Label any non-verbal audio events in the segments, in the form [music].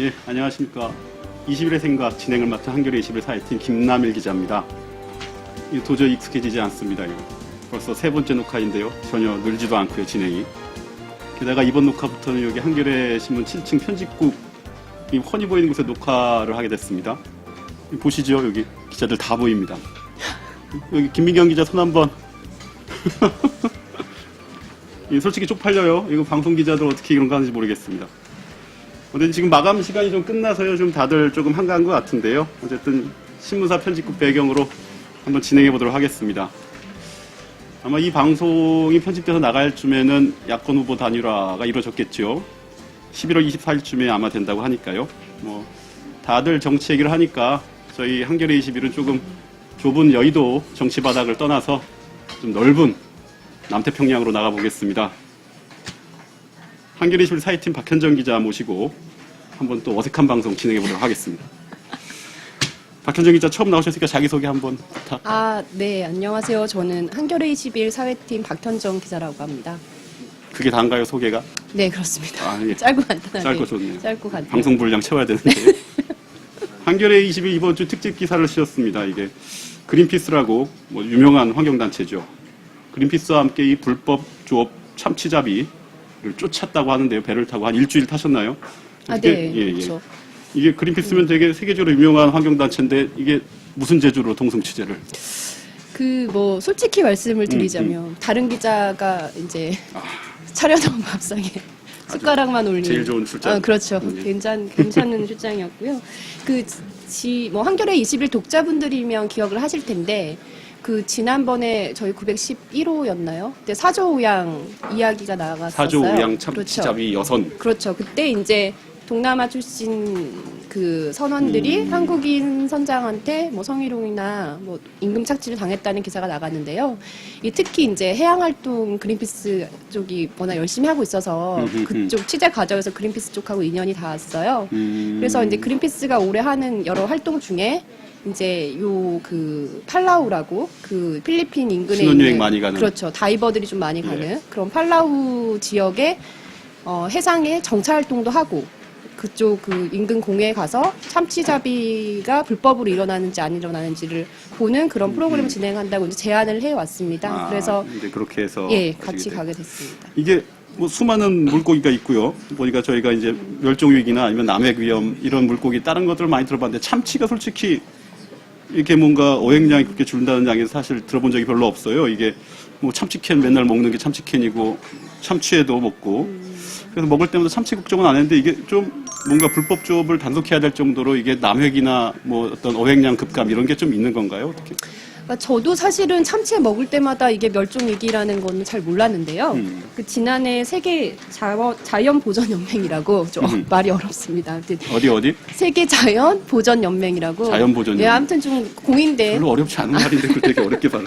예, 안녕하십니까. 21의 생각 진행을 맡은 한겨레 21 사회팀 김남일 기자입니다. 이 도저히 익숙해지지 않습니다. 이거. 벌써 세 번째 녹화인데요. 전혀 늘지도 않고요, 진행이. 게다가 이번 녹화부터는 여기 한겨레 신문 7층 편집국 이 훤히 보이는 곳에 녹화를 하게 됐습니다. 이 보시죠, 여기 기자들 다 보입니다. 여기 김민경 기자 손 한번. [laughs] 이 솔직히 쪽팔려요. 이거 방송 기자들 어떻게 이런 거 하는지 모르겠습니다. 근데 지금 마감 시간이 좀 끝나서요. 좀 다들 조금 한가한 것 같은데요. 어쨌든 신문사 편집국 배경으로 한번 진행해 보도록 하겠습니다. 아마 이 방송이 편집돼서 나갈 쯤에는 야권 후보 단일화가 이루어졌겠죠. 11월 24일쯤에 아마 된다고 하니까요. 뭐 다들 정치 얘기를 하니까 저희 한겨레 21은 조금 좁은 여의도 정치 바닥을 떠나서 좀 넓은 남태평양으로 나가 보겠습니다. 한겨레 21 사회팀 박현정 기자 모시고 한번 또 어색한 방송 진행해 보도록 하겠습니다. 박현정 기자 처음 나오셨으니까 자기소개 한번 부탁. 아, 네, 안녕하세요. 저는 한겨레 21 사회팀 박현정 기자라고 합니다. 그게 다인가요 소개가? 네, 그렇습니다. 아, 예. 짧고 간단하게. 짧고 좋네요. 짧고 간단하게. 방송 분량 채워야 되는데. [laughs] 한겨레 21 이번 주 특집 기사를 쓰셨습니다. 이게 그린피스라고 뭐 유명한 환경단체죠. 그린피스와 함께 이 불법 조업 참치잡이를 쫓았다고 하는데요. 배를 타고 한 일주일 타셨나요? 아, 네, 예, 예. 그렇죠. 이게 그린피스면 되게 세계적으로 유명한 환경단체인데 이게 무슨 재주로 동승 취재를? 그 뭐 솔직히 말씀을 음, 드리자면 다른 기자가 이제 [laughs] 차려놓은 밥상에 숟가락만 올린 아. 제일 좋은 출장. 아, 그렇죠. 음, 예. 괜찮 괜찮은 [laughs] 출장이었고요. 그지뭐 한겨레 21 독자분들이면 기억을 하실 텐데 그 지난번에 저희 911호였나요? 그때 사조오양 이야기가 나갔었어요. 사조 오양 그렇죠. 참치잡이 여선. 그렇죠. 그때 이제 동남아 출신 그 선원들이 음. 한국인 선장한테 뭐 성희롱이나 뭐 임금 착취를 당했다는 기사가 나갔는데요. 이 특히 이제 해양 활동 그린피스 쪽이 워낙 열심히 하고 있어서 음흠흠. 그쪽 취재 과정에서 그린피스 쪽하고 인연이 닿았어요. 음, 그래서 이제 그린피스가 올해 하는 여러 활동 중에 이제 요 그 팔라우라고 그 필리핀 인근에 신혼여행 있는 많이 가는. 그렇죠 다이버들이 좀 많이 가는 예. 그런 팔라우 지역에 어, 해상에 정차 활동도 하고 그쪽 그 인근 공해에 가서 참치잡이가 불법으로 일어나는지 안 일어나는지를 보는 그런 프로그램을 진행한다고 이제 제안을 해 왔습니다. 음, 아, 그래서 이제 그렇게 해서 예 가시게 같이 됐- 가게 됐습니다. 이게 뭐 수많은 물고기가 있고요. 보니까 저희가 이제 멸종 위기나 아니면 남획 위험 이런 물고기 다른 것들을 많이 들어봤는데 참치가 솔직히 이렇게 뭔가 어획량이 그렇게 줄다는 양이 사실 들어본 적이 별로 없어요. 이게 뭐 참치캔 맨날 먹는 게 참치캔이고 참치에도 먹고 그래서 먹을 때마다 참치 걱정은 안 했는데 이게 좀 뭔가 불법 조업을 단속해야 될 정도로 이게 남획이나 뭐 어떤 어획량 급감 이런 게 좀 있는 건가요? 어떻게? 그러니까 저도 사실은 참치 먹을 때마다 이게 멸종 위기라는 거는 잘 몰랐는데요. 음. 그 지난해 세계 자연 보전 연맹이라고 [laughs] 좀 음. 말이 어렵습니다. 어디 어디? 세계 자연 보전 연맹이라고 자연 보전 예, 연맹. 아무튼 좀 공인된 별로 어렵지 않은 말인데 그걸 되게 어렵게 [laughs] 발음.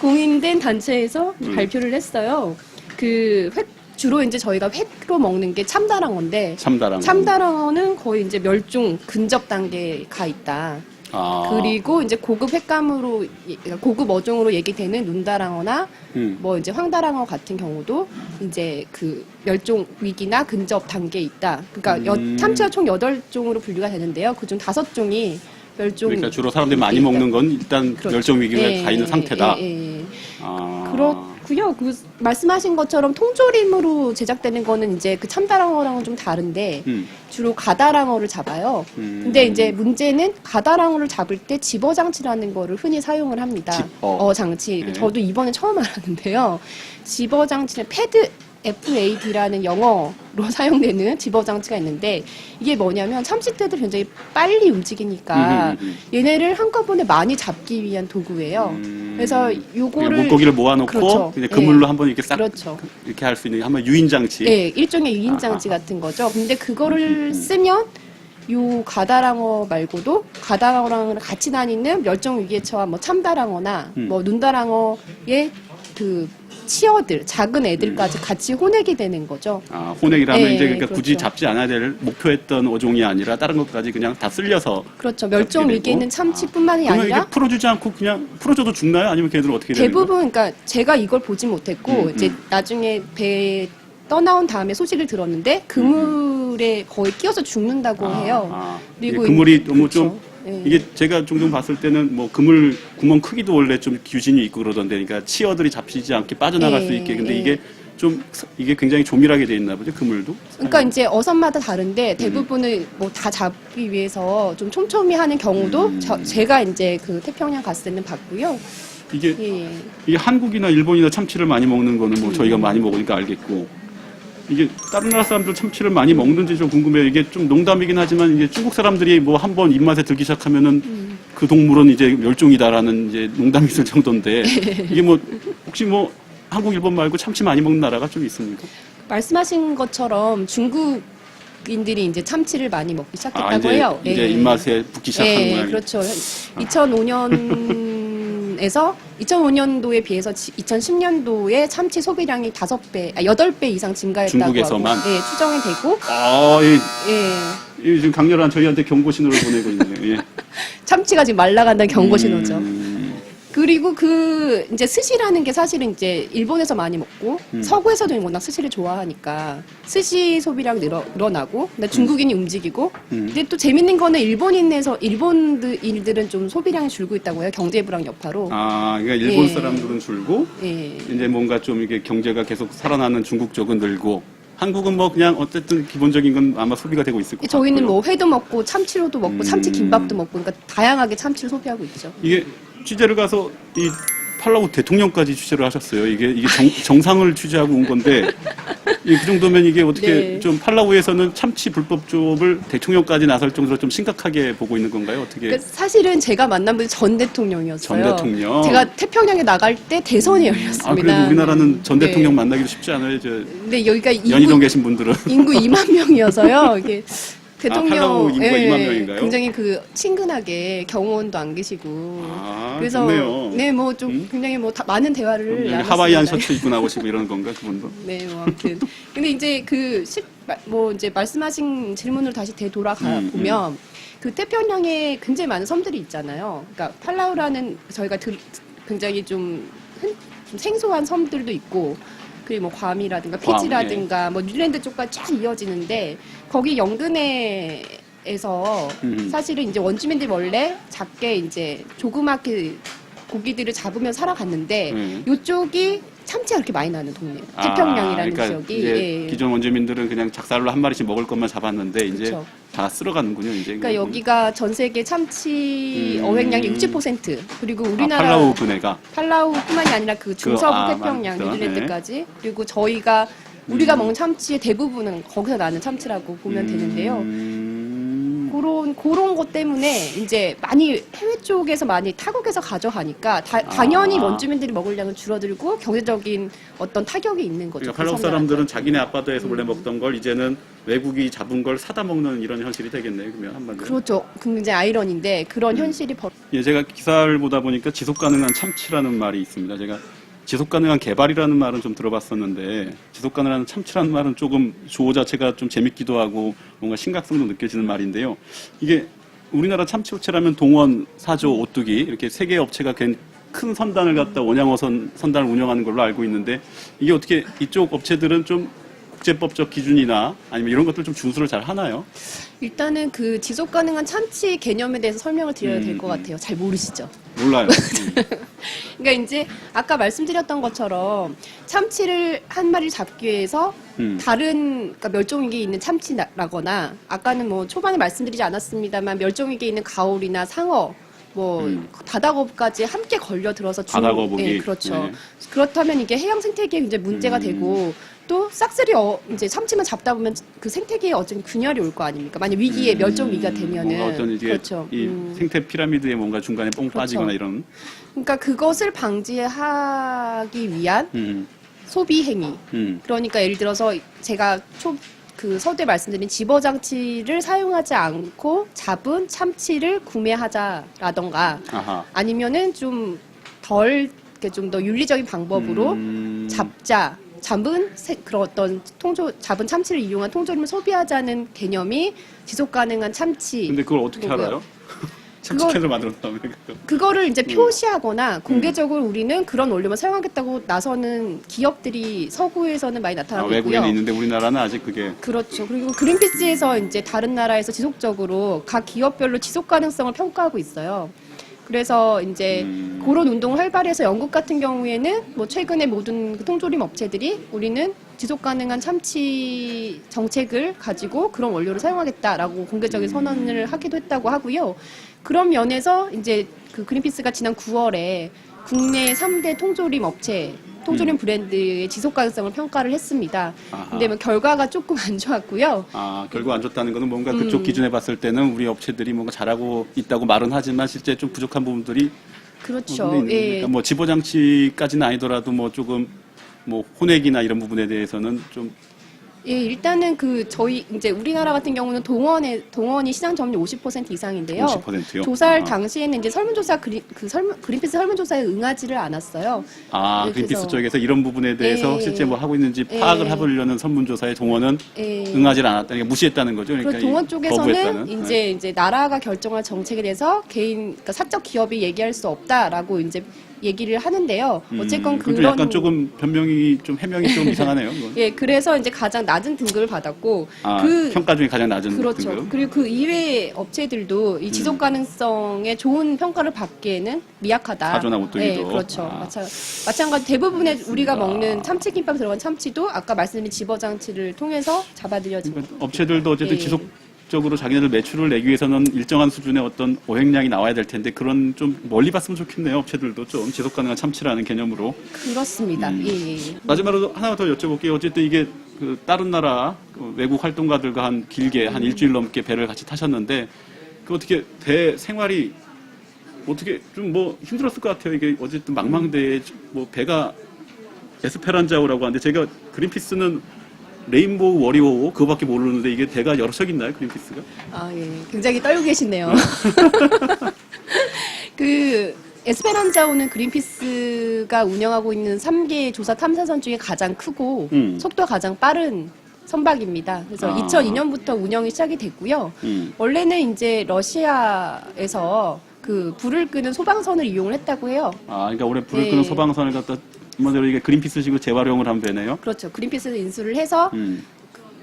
공인된 단체에서 음. 발표를 했어요. 그 회, 주로 이제 저희가 회로 먹는 게 참다랑어인데 참다랑. 참다랑어는 거의 이제 멸종 근접 단계에 가 있다. 아. 그리고 이제 고급 횟감으로 예- 고급 어종으로 얘기되는 눈다랑어나 음. 뭐 이제 황다랑어 같은 경우도 이제 그 멸종 위기나 근접 단계에 있다. 그러니까 음. 여, 참치가 총 8종으로 분류가 되는데요. 그중 5종이 멸종 그러니까 주로 사람들이 많이 먹는 건 일단 그렇죠. 멸종 위기에 예, 가 있는 예, 상태다. 예, 예, 예. 아. 그렇 고요. 그 말씀하신 것처럼 통조림으로 제작되는 거는 이제 그 참다랑어랑은 좀 다른데 음. 주로 가다랑어를 잡아요. 음. 근데 이제 문제는 가다랑어를 잡을 때 집어 장치라는 거를 흔히 사용을 합니다. 집어. 어, 장치. 네. 저도 이번에 처음 알았는데요. 집어 장치는 패드 FAD라는 영어로 [laughs] 사용되는 집어 장치가 있는데 이게 뭐냐면 참치떼들 굉장히 빨리 움직이니까 음, 음, 얘네를 한꺼번에 많이 잡기 위한 도구예요. 음. 그래서 그러니까 요거를 물고기를 모아놓고 그렇죠. 이제 예. 그물로 한번 이렇게 싹 그렇죠. 이렇게 할 수 있는 한번 유인 장치. 예, 일종의 유인 장치 아하. 같은 거죠. 근데 그거를 음, 음. 쓰면 요 가다랑어 말고도 가다랑어랑 같이 다니는 멸종 위기에 처한 뭐 참다랑어나 음. 뭐 눈다랑어의 그 치어들 작은 애들까지 음. 같이 혼액이 되는 거죠. 아, 혼액이라면 예, 이제 그러니까 굳이 그렇죠. 잡지 않아야 될 목표했던 어종이 아니라 다른 것까지 그냥 다 쓸려서 그렇죠. 멸종 잡게 위기에 있는. 참치뿐만이 그러면 아니라 이게 풀어주지 않고 그냥 풀어줘도 죽나요? 아니면 걔들은 어떻게 되는 거예요? 대부분 그러니까 제가 이걸 보지 못했고 음, 이제 음. 나중에 배 떠나온 다음에 소식을 들었는데 음, 그물 그물에 거의 끼어서 죽는다고 해요. 아, 그리고 이게 그물이 이- 너무 좀 예. 이게 제가 종종 봤을 때는 뭐 그물 구멍 크기도 원래 좀 규진이 있고 그러던데 그러니까 치어들이 잡히지 않게 빠져나갈 예, 수 있게 근데 예. 이게 좀 서- 이게 굉장히 조밀하게 돼 있나 보죠 그물도 그러니까 이제 어선마다 다른데 음. 대부분은 뭐다 잡기 위해서 좀 촘촘히 하는 경우도 음. 저- 제가 이제 그 태평양 갔을 때는 봤고요. 이게 예. 이게 한국이나 일본이나 참치를 많이 먹는 거는 뭐 음. 저희가 많이 먹으니까 알겠고 이게 다른 나라 사람들 참치를 많이 먹는지 좀 궁금해요. 이게 좀 농담이긴 하지만 이게 중국 사람들이 뭐 한 번 입맛에 들기 시작하면은 음. 그 동물은 이제 멸종이다라는 이제 농담이 있을 정도인데 [laughs] 이게 뭐 혹시 뭐 한국 일본 말고 참치 많이 먹는 나라가 좀 있습니까? 말씀하신 것처럼 중국 인들이 이제 참치를 많이 먹기 시작했다고 아 이제 해요. 이제 예. 입맛에 붙기 시작한 예, 모양이. 그렇죠. 2005년에서 2005년도에 비해서 2010년도에 참치 소비량이 5배, 아, 8배 이상 증가했다고 중국에서만? 하고, 예, 추정이 되고 아, 이, 예. 이 지금 강렬한 저희한테 경고 신호를 보내고 있네요. 예. [laughs] 참치가 지금 말라간다는 경고 신호죠. 음, 그리고 그 이제 스시라는 게 사실은 이제 일본에서 많이 먹고 음. 서구에서도 워낙 스시를 좋아하니까 스시 소비량 늘어, 늘어나고 근데 중국인이 움직이고 음. 근데 또 재밌는 거는 일본인에서 일본인들은 좀 소비량이 줄고 있다고 해요 경제 불황 여파로 아, 그러니까 일본 예. 사람들은 줄고 예. 이제 뭔가 좀 이게 경제가 계속 살아나는 중국 쪽은 늘고 한국은 뭐 그냥 어쨌든 기본적인 건 아마 소비가 되고 있을 것 같고요. 저희는 뭐 회도 먹고 참치로도 먹고 음. 참치 김밥도 먹고 그러니까 다양하게 참치를 소비하고 있죠. 이게 취재를 가서 이 팔라우 대통령까지 취재를 하셨어요. 이게 이게 정, 정상을 취재하고 온 건데 이 그 정도면 이게 어떻게 네. 좀 팔라우에서는 참치 불법 조업을 대통령까지 나설 정도로 좀 심각하게 보고 있는 건가요? 어떻게? 그러니까 사실은 제가 만난 분이 전 대통령이었어요. 전 대통령. 제가 태평양에 나갈 때 대선이 열렸습니다. 아 그래도 우리나라는 전 네. 대통령 만나기도 쉽지 않아요. 저 근데 여기가 연희동 인구, 계신 분들은 인구 2만 명이어서요. 이게 [laughs] 대통령 팔라우 인구가 2만 명인가요? 굉장히 그 친근하게 경호원도 안 계시고 아, 그래서 좋네요. 네 뭐 좀 음? 굉장히 뭐 다- 많은 대화를 나눴습니다. 하와이안 셔츠 입고 나오시고 이러는 건가 그분도? 네, 뭐 아무튼. 근데 이제 그, 실, 마- 뭐 이제 말씀하신 질문으로 다시 되돌아가 음, 보면 그 태평양에 굉장히 많은 섬들이 있잖아요. 그러니까 팔라우라는 저희가 들, 굉장히 좀, 흔, 좀 생소한 섬들도 있고 그리고 뭐 괌이라든가 괌, 피지라든가 뭐 뉴질랜드 쪽까지 쫙 이어지는데 거기 영근해에서 음. 사실은 이제 원주민들이 원래 작게 이제 조그맣게 고기들을 잡으면 살아갔는데 음. 요쪽이 참치가 그렇게 많이 나는 동네예요. 아, 태평양이라는 그러니까 지역이. 이제 예. 기존 원주민들은 그냥 작살로 한 마리씩 먹을 것만 잡았는데 이제 그쵸. 다 쓸어가는군요. 이제 그러니까 여기가 전 세계 참치 음. 어획량의 60% 그리고 아, 우리나라 팔라우 분해가 팔라우뿐만이 아니라 그 중서부 아, 태평양 맞죠. 뉴질랜드까지 그리고 저희가 우리가 음. 먹는 참치의 대부분은 거기서 나는 참치라고 보면 되는데요. 음. 그런 그런 것 때문에 이제 많이 해외 쪽에서 많이 타국에서 가져가니까 다- 당연히 아. 원주민들이 먹을 양은 줄어들고 경제적인 어떤 타격이 있는 거죠. 그러니까 그 팔라우 섬들한테. 사람들은 자기네 아빠도에서 원래 먹던 걸 이제는 외국이 잡은 걸 사다 먹는 이런 현실이 되겠네요. 그러면 한마디로. 그렇죠. 굉장히 아이러니인데 그런 음. 현실이 벌. 예, 제가 기사를 보다 보니까 지속 가능한 참치라는 말이 있습니다. 제가 지속 가능한 개발이라는 말은 좀 들어봤었는데 지속 가능한 참치라는 말은 조금 조어 자체가 좀 재밌기도 하고 뭔가 심각성도 느껴지는 말인데요. 이게 우리나라 참치 업체라면 동원, 사조, 오뚜기 이렇게 세 개의 업체가 큰 선단을 갖다 원양어선 선단을 운영하는 걸로 알고 있는데 이게 어떻게 이쪽 업체들은 좀 국제법적 기준이나 아니면 이런 것들 좀 준수를 잘 하나요? 일단은 그 지속 가능한 참치 개념에 대해서 설명을 드려야 될 음, 것 음. 같아요. 잘 모르시죠? 몰라요. [laughs] 음. 그러니까 이제 아까 말씀드렸던 것처럼 참치를 한 마리를 잡기 위해서 음. 다른 그러니까 멸종위기에 있는 참치라거나 아까는 뭐 초반에 말씀드리지 않았습니다만 멸종위기에 있는 가오리나 상어 뭐 음. 바다거북까지 함께 걸려 들어서 중- 바다거북이. 예, 그렇죠. 네. 그렇다면 이게 해양 생태계에 굉장히 문제가 음. 되고 또 싹쓸이 어, 이제 참치만 잡다 보면 그 생태계에 어쨌든 균열이 올 거 아닙니까? 만약 위기에 멸종 위기가 되면은 음. 뭔가 어떤 이게 그렇죠. 이 음. 생태 피라미드에 뭔가 중간에 뽕 그렇죠. 빠지거나 이런 그러니까 그것을 방지하기 위한 음, 소비 행위. 음, 그러니까 예를 들어서 제가 초, 그 서두에 말씀드린 집어 장치를 사용하지 않고 잡은 참치를 구매하자라던가 아하. 아니면은 좀 덜 좀 더 윤리적인 방법으로 음, 잡자. 잡은 세- 그런 어떤 통조 잡은 참치를 이용한 통조림을 소비하자는 개념이 지속 가능한 참치. 근데 그걸 어떻게 그거고요. 알아요? 참치캔을 만들었 다음에 그거. 그거를 음. 이제 표시하거나 공개적으로 우리는 그런 원료만 사용하겠다고 나서는 기업들이 서구에서는 많이 아, 나타나고 외국에는 있고요. 있는데 우리나라는 아직 그게 그렇죠. 그리고 그린피스에서 이제 다른 나라에서 지속적으로 각 기업별로 지속 가능성을 평가하고 있어요. 그래서 이제 음. 그런 운동을 활발해서 영국 같은 경우에는 뭐 최근에 모든 그 통조림 업체들이 우리는 지속 가능한 참치 정책을 가지고 그런 원료를 사용하겠다라고 공개적인 음. 선언을 하기도 했다고 하고요. 그런 면에서 이제 그 그린피스가 지난 9월에 국내 3대 통조림 업체 통조림 브랜드의 지속 가능성을 평가를 했습니다. 음. 아하. 근데 뭐 결과가 조금 안 좋았고요. 아, 결국 안 좋다는 거는 뭔가 그쪽 음. 기준에 봤을 때는 우리 업체들이 뭔가 잘하고 있다고 말은 하지만 실제 좀 부족한 부분들이 그렇죠. 있는 예. 그러니까 뭐 집어장치까지는 아니더라도 뭐 조금 뭐 혼액이나 이런 부분에 대해서는 좀 예, 일단은 그 저희 이제 우리나라 같은 경우는 동원의 동원이 시장 점유율 50% 이상인데요. 50%요. 조사할 아. 당시에는 이제 설문조사 그린 그 설문 그린피스 설문조사에 응하지를 않았어요. 아, 네, 그린피스 그래서- 쪽에서 이런 부분에 대해서 예, 실제 뭐 하고 있는지 예. 파악을 해보려는 설문조사의 동원은 예. 응하지 않았다. 그러니까 무시했다는 거죠. 그리고 그러니까 동원 이 쪽에서는 거부했다는. 네. 이제 이제 나라가 결정할 정책에 대해서 개인 그러니까 사적 기업이 얘기할 수 없다라고 이제 얘기를 하는데요. 음, 어쨌건 그런 약간 조금 변명이 좀 해명이 좀 [laughs] 이상하네요. 그건. 예, 그래서 이제 가장 낮은 등급을 받았고 아, 그 평가 중에 가장 낮은 그렇죠. 등급. 그리고 그 이외의 업체들도 이 음. 지속 가능성에 좋은 평가를 받기에는 미약하다. 사조나 오뚜기도. 네, 그렇죠. 아. 마찬, 마찬가지 대부분의 우리가 먹는 참치 김밥에 들어간 참치도 아까 말씀드린 집어 장치를 통해서 잡아들여집니다. 그러니까 업체들도 어쨌든 예. 지속 적으로 자기네들 매출을 내기 위해서는 일정한 수준의 어떤 어획량이 나와야 될 텐데 그런 좀 멀리 봤으면 좋겠네요. 업체들도 좀 지속 가능한 참치라는 개념으로. 그렇습니다. 음. 예, 예, 예. 마지막으로 하나 더 여쭤볼게요. 어쨌든 이게 그 다른 나라 그 외국 활동가들과 한 길게 한 일주일 넘게 배를 같이 타셨는데 그 어떻게 배 생활이 어떻게 좀 뭐 힘들었을 것 같아요. 이게 어쨌든 망망대해 뭐 배가 에스페란자오라고 하는데 제가 그린피스는 레인보우 워리오 그거밖에 모르는데 이게 배가 여러 척 있나요? 그린피스가? 아, 예. 굉장히 떨고 계시네요. [laughs] 그 에스페란자오는 그린피스가 운영하고 있는 3개 조사 탐사선 중에 가장 크고 음. 속도가 가장 빠른 선박입니다. 그래서 아. 2002년부터 운영이 시작이 됐고요. 음. 원래는 이제 러시아에서 그 불을 끄는 소방선을 이용을 했다고 해요. 아, 그러니까 올해 불을 네. 끄는 소방선을 갖다 한마디로 이게 그린피스식으로 재활용을 하면 되네요. 그렇죠. 그린피스에서 인수를 해서 음.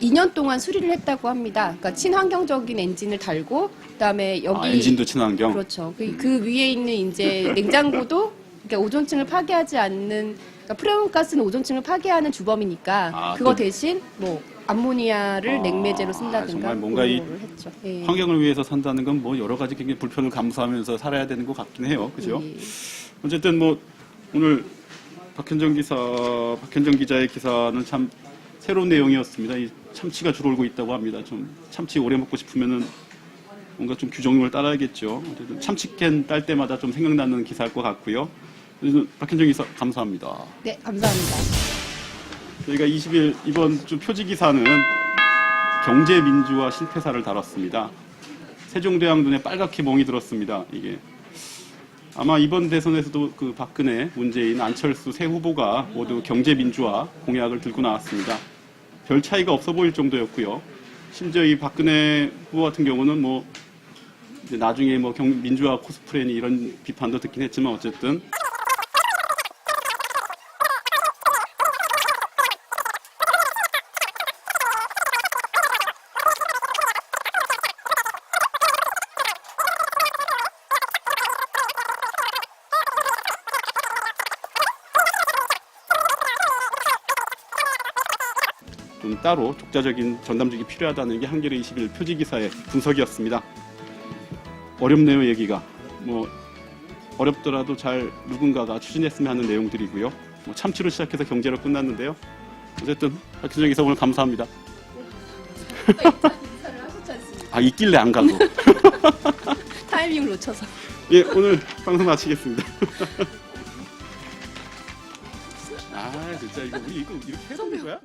2년 동안 수리를 했다고 합니다. 그러니까 친환경적인 엔진을 달고 그다음에 여기 아, 엔진도 친환경. 그렇죠. 그, 그 위에 있는 이제 [laughs] 냉장고도 그러니까 오존층을 파괴하지 않는 그러니까 프레온 가스는 오존층을 파괴하는 주범이니까 아, 그거 그- 대신 뭐 암모니아를 아, 냉매제로 쓴다든가 정말 뭔가 이 그런 거를 했죠. 예. 환경을 위해서 산다는 건 뭐 여러 가지 굉장히 불편을 감수하면서 살아야 되는 것 같긴 해요. 그죠? 예. 어쨌든 뭐 오늘 박현정 기사, 박현정 기자의 기사는 참 새로운 내용이었습니다. 이 참치가 줄어들고 있다고 합니다. 좀 참치 오래 먹고 싶으면은 뭔가 좀 규정을 따라야겠죠. 어쨌든 참치캔 딸 때마다 좀 생각나는 기사일 것 같고요. 박현정 기사 감사합니다. 네, 감사합니다. 저희가 20일 이번 주 표지 기사는 경제 민주화 실패사를 다뤘습니다. 세종대왕 눈에 빨갛게 멍이 들었습니다. 이게 아마 이번 대선에서도 그 박근혜, 문재인, 안철수 세 후보가 모두 경제 민주화 공약을 들고 나왔습니다. 별 차이가 없어 보일 정도였고요. 심지어 이 박근혜 후보 같은 경우는 뭐 나중에 뭐 경- 민주화 코스프레니 이런 비판도 듣긴 했지만 어쨌든 따로 독자적인 전담직이 필요하다는 게 한겨레 21 표지 기사의 분석이었습니다. 어렵네요, 얘기가. 뭐 어렵더라도 잘 누군가가 추진했으면 하는 내용들이고요. 뭐 참치로 시작해서 경제로 끝났는데요. 어쨌든 박현정 기사 오늘 감사합니다. 아 있길래 안 가고. [laughs] 타이밍을 놓쳐서. 예, 오늘 방송 마치겠습니다. [laughs] 아 진짜 이거 우리 이거 이렇게 해야 되는 거야?